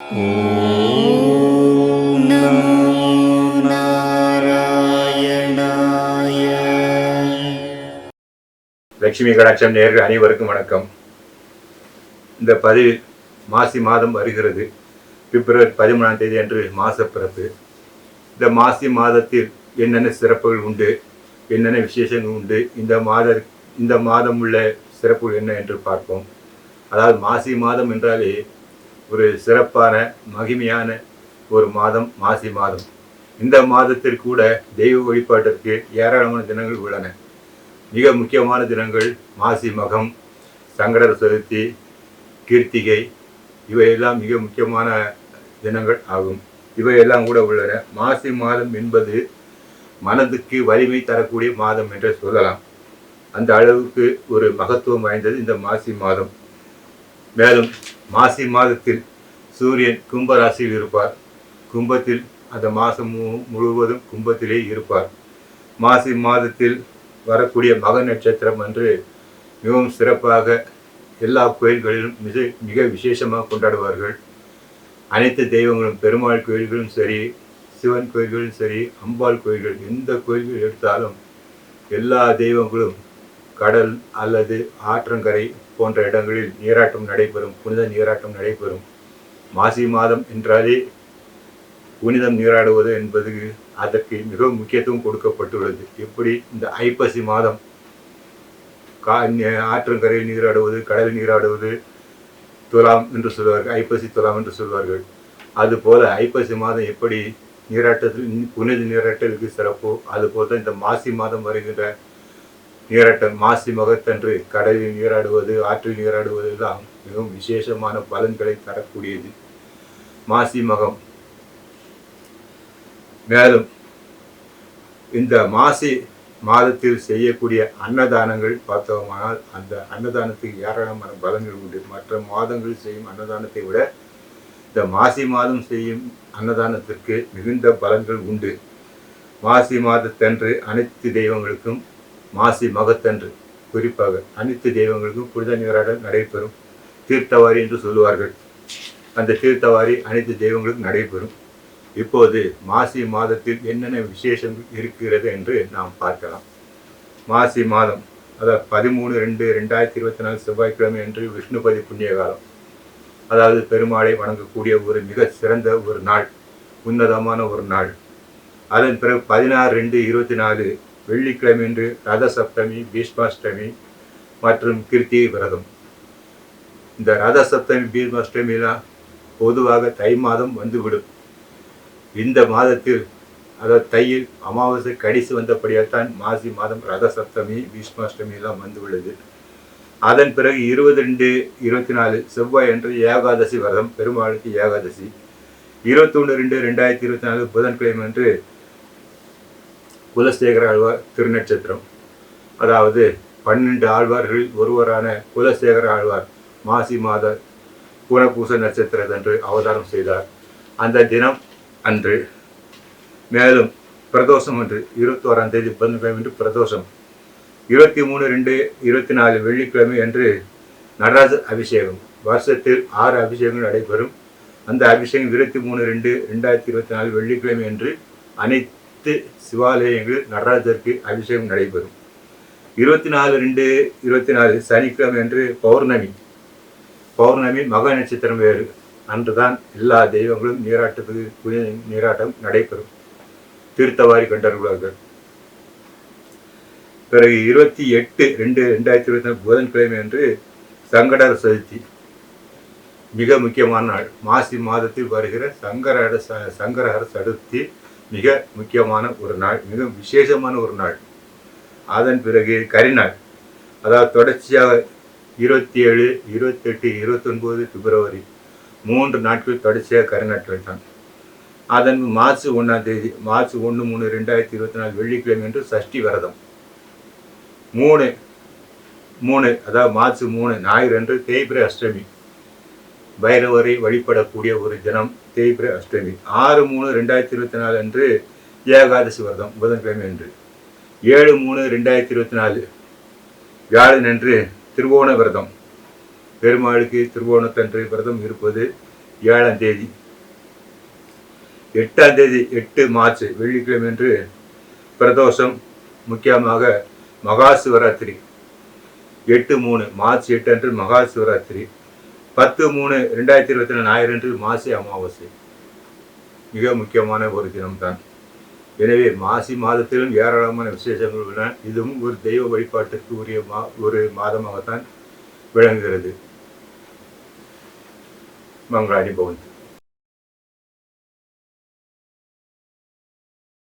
ॐ नमो नारायणाय லட்சுமி கடாட்சம் நேர்கள் அனைவருக்கும் வணக்கம் இந்த பதிவில் மாசி மாதம் வருகிறது பிப்ரவரி பதிமூணாம் தேதி அன்று மாச பிறப்பு இந்த மாசி மாதத்தில் என்னென்ன சிறப்புகள் உண்டு என்னென்ன விசேஷங்கள் உண்டு இந்த மாத இந்த மாதம் உள்ள சிறப்புகள் என்ன என்று பார்ப்போம் அதாவது மாசி மாதம் என்றாலே ஒரு சிறப்பான மகிமையான ஒரு மாதம் மாசி மாதம். இந்த மாதத்தில் கூட தெய்வ வழிபாட்டிற்கு ஏராளமான தினங்கள் உள்ளன. மிக முக்கியமான தினங்கள் மாசி மகம் சங்கர சதுர்த்தி கீர்த்திகை இவையெல்லாம் மிக முக்கியமான தினங்கள் ஆகும். இவையெல்லாம் கூட உள்ளன. மாசி மாதம் என்பது மனதுக்கு வலிமை தரக்கூடிய மாதம் என்று சொல்லலாம். அந்த அளவுக்கு ஒரு மகத்துவம் வாய்ந்தது இந்த மாசி மாதம். மேலும் மாசி மாதத்தில் சூரியன் கும்ப ராசியில் இருப்பார். கும்பத்தில் அந்த மாதம் மு- முழுவதும் கும்பத்திலே இருப்பார். மாசி மாதத்தில் வரக்கூடிய மக நட்சத்திரம் அன்று மிகவும் சிறப்பாக எல்லா கோயில்களிலும் மிக மிக விசேஷமாக கொண்டாடுவார்கள். அனைத்து தெய்வங்களும் பெருமாள் கோயில்களும் சரி சிவன் கோயில்களும் சரி அம்பாள் கோயில்கள் எந்த கோயில்கள் எடுத்தாலும் எல்லா தெய்வங்களும் கடல் அல்லது ஆற்றங்கரை போன்ற இடங்களில் நீராட்டம் நடைபெறும் புனித நீராட்டம் நடைபெறும். மாசி மாதம் என்றாலே புனிதம் நீராடுவது என்பது அதற்கு மிகவும் முக்கியத்துவம் கொடுக்கப்பட்டுள்ளது. எப்படி? இந்த ஐப்பசி மாதம். கா ஆற்றங்கரையில் நீராடுவது கடலில் நீராடுவது துலாம் என்று சொல்வார்கள் ஐப்பசி துலாம் என்று சொல்வார்கள். அதுபோல ஐப்பசி மாதம் எப்படி நீராட்டத்தில் புனித நீராட்டத்திற்கு சிறப்போ அதுபோல இந்த மாசி மாதம் வருகின்ற நீராட்டம் மாசி மகத்தன்று கடலில் நீராடுவது ஆற்றில் நீராடுவது எல்லாம் மிகவும் விசேஷமான பலன்களை தரக்கூடியது. மாசி மகம். மேலும் இந்த மாசி மாதத்தில் செய்யக்கூடிய அன்னதானங்கள் பார்த்தோமானால் அந்த அன்னதானத்துக்கு ஏராளமான பலன்கள் உண்டு. மற்ற மாதங்கள் செய்யும் அன்னதானத்தை விட இந்த மாசி மாதம் செய்யும் அன்னதானத்திற்கு மிகுந்த பலன்கள் உண்டு. மாசி மாதத்தன்று அனைத்து தெய்வங்களுக்கும் மாசி மகத்தன்று. குறிப்பாக அனைத்து தெய்வங்களுக்கும் புனித நீராடல் நடைபெறும். தீர்த்தவாரி என்று சொல்லுவார்கள். அந்த தீர்த்தவாரி அனைத்து தெய்வங்களுக்கும் நடைபெறும். இப்போது மாசி மாதத்தில் என்னென்ன விசேஷம் இருக்கிறது என்று நாம் பார்க்கலாம். மாசி மாதம் அதாவது பதிமூணு ரெண்டு ரெண்டாயிரத்தி இருபத்தி நாலு செவ்வாய்க்கிழமை என்று விஷ்ணுபதி புண்ணிய காலம். அதாவது பெருமாளை வணங்கக்கூடிய ஒரு மிக சிறந்த ஒரு நாள் உன்னதமான ஒரு நாள். அதன் பிறகு பதினாறு ரெண்டு இருபத்தி நாலு வெள்ளிக்கிழமை என்று ரத சப்தமி பீஷ்மாஷ்டமி மற்றும் கிருத்திகை விரதம். இந்த ரத சப்தமி பீஷ்மாஷ்டமிலாம் பொதுவாக தை மாதம் வந்துவிடும். இந்த மாதத்தில் அதாவது தையில் அமாவாசை கடிசு வந்தபடியால் தான் மாசி மாதம் ரத சப்தமி பீஷ்மாஷ்டமி எல்லாம் அதன் பிறகு இருபது ரெண்டு இருபத்தி நாலு செவ்வாய் அன்று ஏகாதசி விரதம் பெருமாளுக்கு ஏகாதசி. இருபத்தொன்று ரெண்டு ரெண்டாயிரத்தி இருபத்தி நாலு புதன்கிழமை என்று குலசேகர ஆழ்வார் திருநட்சத்திரம். அதாவது பன்னெண்டு ஆழ்வார்களில் ஒருவரான குலசேகர ஆழ்வார் மாசி மாத குணபூச நட்சத்திரத்தன்று அவதாரம் செய்தார். அந்த தினம் அன்று மேலும் பிரதோஷம் அன்று இருபத்தோராம் தேதி புதன்கிழமை என்று பிரதோஷம் இருபத்தி மூணு ரெண்டு இருபத்தி நாலு வெள்ளிக்கிழமை அன்று நடராஜ அபிஷேகம். வருஷத்தில் ஆறு அபிஷேகங்கள் நடைபெறும். அந்த அபிஷேகம் இருபத்தி மூணு ரெண்டு ரெண்டாயிரத்தி இருபத்தி நாலு வெள்ளிக்கிழமை அன்று அனைத்து பத்து சிவாலயங்களில் நடராஜருக்கு அபிஷேகம் நடைபெறும். இருபத்தி நாலு ரெண்டு இருபத்தி நாலு சனிக்கிழமை அன்று பௌர்ணமி. பௌர்ணமி மக நட்சத்திரம் வேறு. அன்றுதான் எல்லா தெய்வங்களும் நீராட்டத்துக்கு புனித நீராட்டம் நடைபெறும். தீர்த்தவாரி கண்டறிவார்கள் பிறகு இருபத்தி எட்டு ரெண்டு ரெண்டாயிரத்தி இருபத்தி நாலு புதன்கிழமை அன்று சங்கடர சதுர்த்தி. மிக முக்கியமான நாள். மாசி மாதத்தில் வருகிற சங்கரஹர ச- சங்கரஹர சதுர்த்தி. மிக முக்கியமான ஒரு நாள் மிக விசேஷமான ஒரு நாள். அதன் பிறகு கரிநாள். அதாவது தொடர்ச்சியாக இருபத்தி ஏழு இருபத்தெட்டு இருபத்தொன்பது பிப்ரவரி மூன்று நாட்கள் தொடர்ச்சியாக கரிநாட்கள் தான் அதன் மார்ச் ஒன்றாம் தேதி மார்ச் ஒன்று மூணு ரெண்டாயிரத்தி இருபத்தி நாலு வெள்ளிக்கிழமை என்று சஷ்டி விரதம். மூணு மூணு அதாவது மார்ச் மூணு ஞாயிறு என்று தேய்பிரை அஷ்டமி. பைரவரை வழிபடக்கூடிய ஒரு தினம் தேய்பிரை அஷ்டமி. ஆறு மூணு ரெண்டாயிரத்தி இருபத்தி நாலு அன்று ஏகாதசி விரதம் புதன்கிழமை அன்று. ஏழு மூணு ரெண்டாயிரத்தி இருபத்தி நாலு. வியாழன் அன்று திருவோண விரதம். பெருமாளுக்கு திருவோணத்தன்று விரதம் இருப்பது ஏழாம் தேதி. எட்டாம் தேதி எட்டு மார்ச் வெள்ளிக்கிழமை அன்று பிரதோஷம் முக்கியமாக மகா சிவராத்திரி. எட்டு மூணு மார்ச் எட்டு அன்று மகா சிவராத்திரி. பத்து மூணு ரெண்டாயிரத்தி இருபத்தி நாலு ஞாயிறன்று மாசி அமாவாசை. மிக முக்கியமான ஒரு தினம்தான். எனவே மாசி மாதத்திலும் ஏராளமான விசேஷங்கள் உள்ளன. இதுவும் ஒரு தெய்வ வழிபாட்டுக்கு உரிய மா ஒரு மாதமாகத்தான் விளங்குகிறது. மங்களாடி பவன்